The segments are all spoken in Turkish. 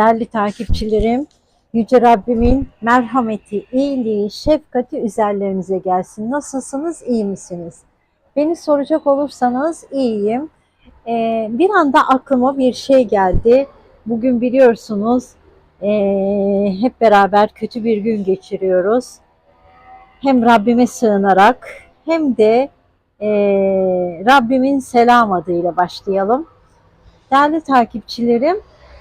Değerli takipçilerim, Yüce Rabbimin merhameti, iyiliği, şefkati üzerlerinize gelsin. Nasılsınız, iyi misiniz? Beni soracak olursanız iyiyim. Ee, bir anda aklıma bir şey geldi. Bugün biliyorsunuz ee, hep beraber kötü bir gün geçiriyoruz. Hem Rabbime sığınarak hem de ee, Rabbimin selam adıyla başlayalım. Değerli takipçilerim,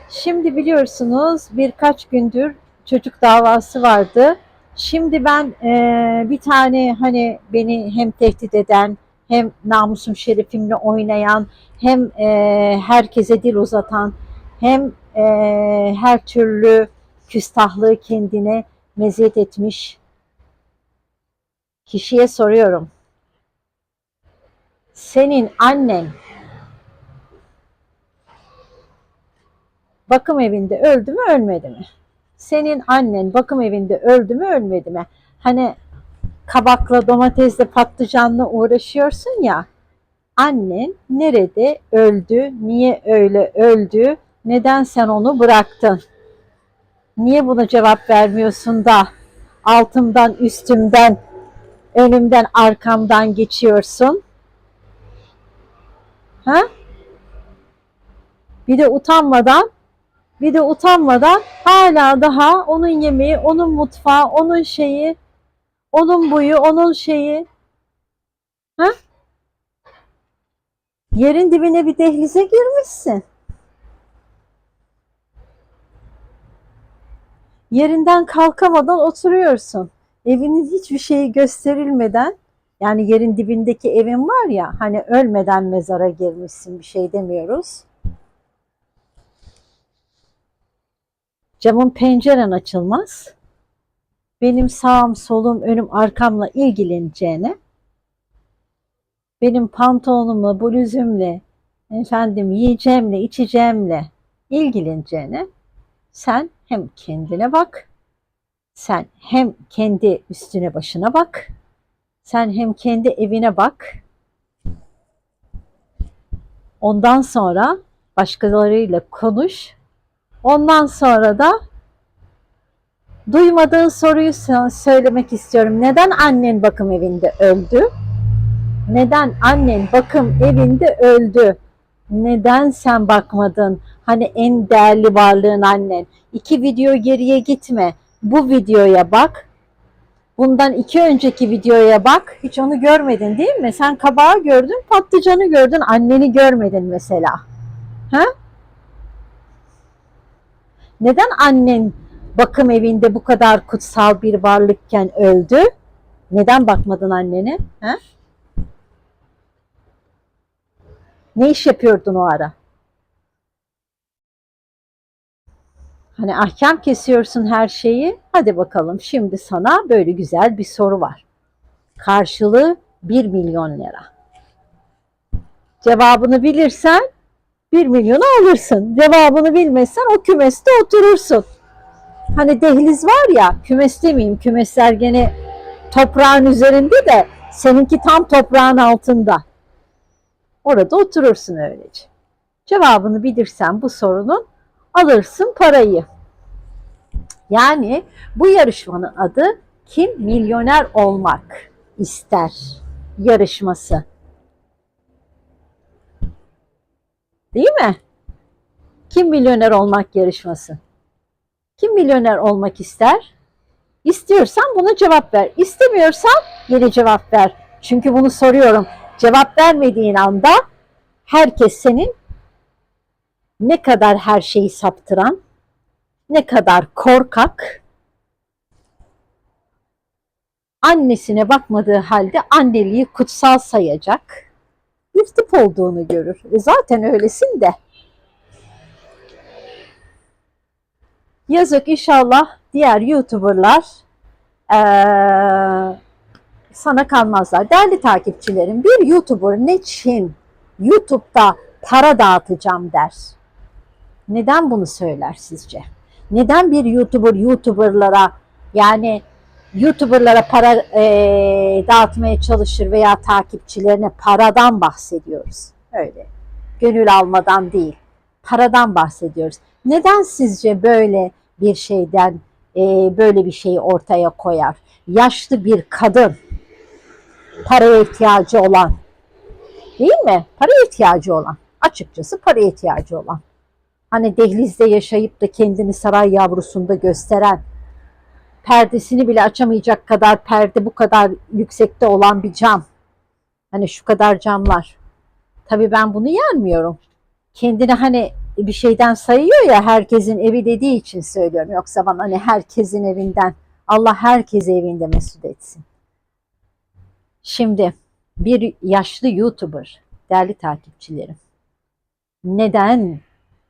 Şimdi biliyorsunuz birkaç gündür çocuk davası vardı. Şimdi ben e, bir tane hani beni hem tehdit eden hem namusum şerefimle oynayan hem e, herkese dil uzatan hem e, her türlü küstahlığı kendine meziyet etmiş kişiye soruyorum. Senin annen bakım evinde öldü mü ölmedi mi? Senin annen bakım evinde öldü mü ölmedi mi? Hani kabakla domatesle patlıcanla uğraşıyorsun ya. Annen nerede öldü? Niye öyle öldü? Neden sen onu bıraktın? Niye buna cevap vermiyorsun da altımdan üstümden önümden arkamdan geçiyorsun? Ha? Bir de utanmadan bir de utanmadan hala daha onun yemeği, onun mutfağı, onun şeyi, onun buyu, onun şeyi. Ha? Yerin dibine bir dehlize girmişsin. Yerinden kalkamadan oturuyorsun. Evinin hiçbir şeyi gösterilmeden yani yerin dibindeki evin var ya hani ölmeden mezara girmişsin bir şey demiyoruz. Camın penceren açılmaz. Benim sağım, solum, önüm, arkamla ilgileneceğine, benim pantolonumla, bluzumla, efendim yiyeceğimle, içeceğimle ilgileneceğine, sen hem kendine bak, sen hem kendi üstüne başına bak, sen hem kendi evine bak. Ondan sonra başkalarıyla konuş, Ondan sonra da duymadığın soruyu söylemek istiyorum. Neden annen bakım evinde öldü? Neden annen bakım evinde öldü? Neden sen bakmadın? Hani en değerli varlığın annen. İki video geriye gitme. Bu videoya bak. Bundan iki önceki videoya bak. Hiç onu görmedin değil mi? Sen kabağı gördün, patlıcanı gördün, anneni görmedin mesela. Ha? Neden annen bakım evinde bu kadar kutsal bir varlıkken öldü? Neden bakmadın annene? He? Ne iş yapıyordun o ara? Hani ahkam kesiyorsun her şeyi. Hadi bakalım şimdi sana böyle güzel bir soru var. Karşılığı 1 milyon lira. Cevabını bilirsen 1 milyonu alırsın. Cevabını bilmezsen o kümeste oturursun. Hani dehliz var ya, kümes demeyeyim, kümesler gene toprağın üzerinde de seninki tam toprağın altında. Orada oturursun öylece. Cevabını bilirsen bu sorunun alırsın parayı. Yani bu yarışmanın adı kim milyoner olmak ister yarışması. Değil mi? Kim milyoner olmak yarışması? Kim milyoner olmak ister? İstiyorsan buna cevap ver. İstemiyorsan yine cevap ver. Çünkü bunu soruyorum. Cevap vermediğin anda herkes senin ne kadar her şeyi saptıran, ne kadar korkak, annesine bakmadığı halde anneliği kutsal sayacak bir tip olduğunu görür. E zaten öylesin de. Yazık inşallah diğer YouTuber'lar ee, sana kalmazlar. Değerli takipçilerim bir YouTuber ne için YouTube'da para dağıtacağım der. Neden bunu söyler sizce? Neden bir YouTuber YouTuber'lara yani YouTuber'lara para e, dağıtmaya çalışır veya takipçilerine paradan bahsediyoruz. Öyle. Gönül almadan değil. paradan bahsediyoruz. Neden sizce böyle bir şeyden e, böyle bir şeyi ortaya koyar? Yaşlı bir kadın, paraya ihtiyacı olan, değil mi? Paraya ihtiyacı olan, açıkçası paraya ihtiyacı olan. Hani dehlizde yaşayıp da kendini saray yavrusunda gösteren, perdesini bile açamayacak kadar perde bu kadar yüksekte olan bir cam. Hani şu kadar camlar. Tabii ben bunu yermiyorum. Kendini hani bir şeyden sayıyor ya herkesin evi dediği için söylüyorum. Yoksa bana hani herkesin evinden Allah herkesi evinde mesut etsin. Şimdi bir yaşlı YouTuber, değerli takipçilerim. Neden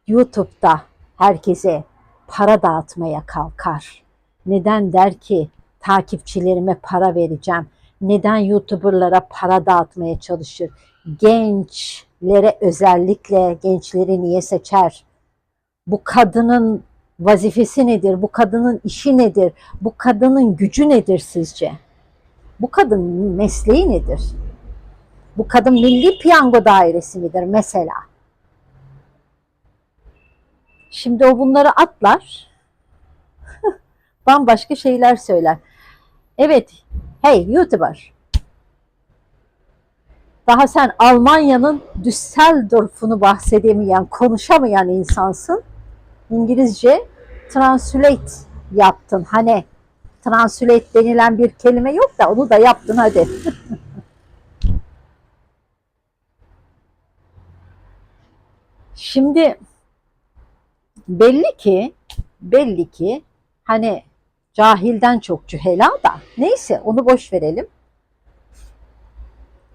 YouTube'da herkese para dağıtmaya kalkar? Neden der ki takipçilerime para vereceğim? Neden YouTuber'lara para dağıtmaya çalışır? Gençlere özellikle gençleri niye seçer? Bu kadının vazifesi nedir? Bu kadının işi nedir? Bu kadının gücü nedir sizce? Bu kadının mesleği nedir? Bu kadın milli piyango dairesi midir mesela? Şimdi o bunları atlar. Bambaşka şeyler söyler. Evet, hey YouTuber. Daha sen Almanya'nın Düsseldorf'unu bahsedemeyen, konuşamayan insansın. İngilizce translate yaptın. Hani translate denilen bir kelime yok da onu da yaptın hadi. Şimdi belli ki belli ki hani cahilden çok cühela da neyse onu boş verelim.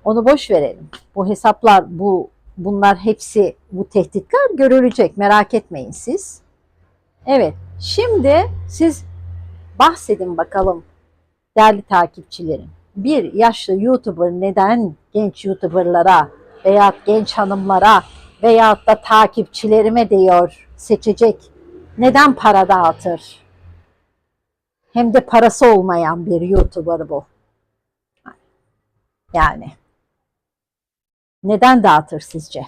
Onu boş verelim. Bu hesaplar bu bunlar hepsi bu tehditler görülecek merak etmeyin siz. Evet şimdi siz bahsedin bakalım değerli takipçilerim. Bir yaşlı YouTuber neden genç YouTuber'lara veya genç hanımlara veyahut da takipçilerime diyor seçecek. Neden para dağıtır? Hem de parası olmayan bir YouTuber bu. Yani neden dağıtır sizce?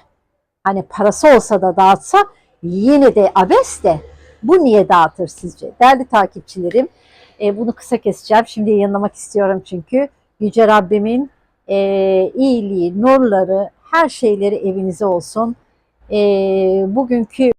Hani parası olsa da dağıtsa yine de abes de bu niye dağıtır sizce? Değerli takipçilerim e, bunu kısa keseceğim. Şimdi yayınlamak istiyorum çünkü Yüce Rabbimin e, iyiliği, nurları, her şeyleri evinize olsun. E, bugünkü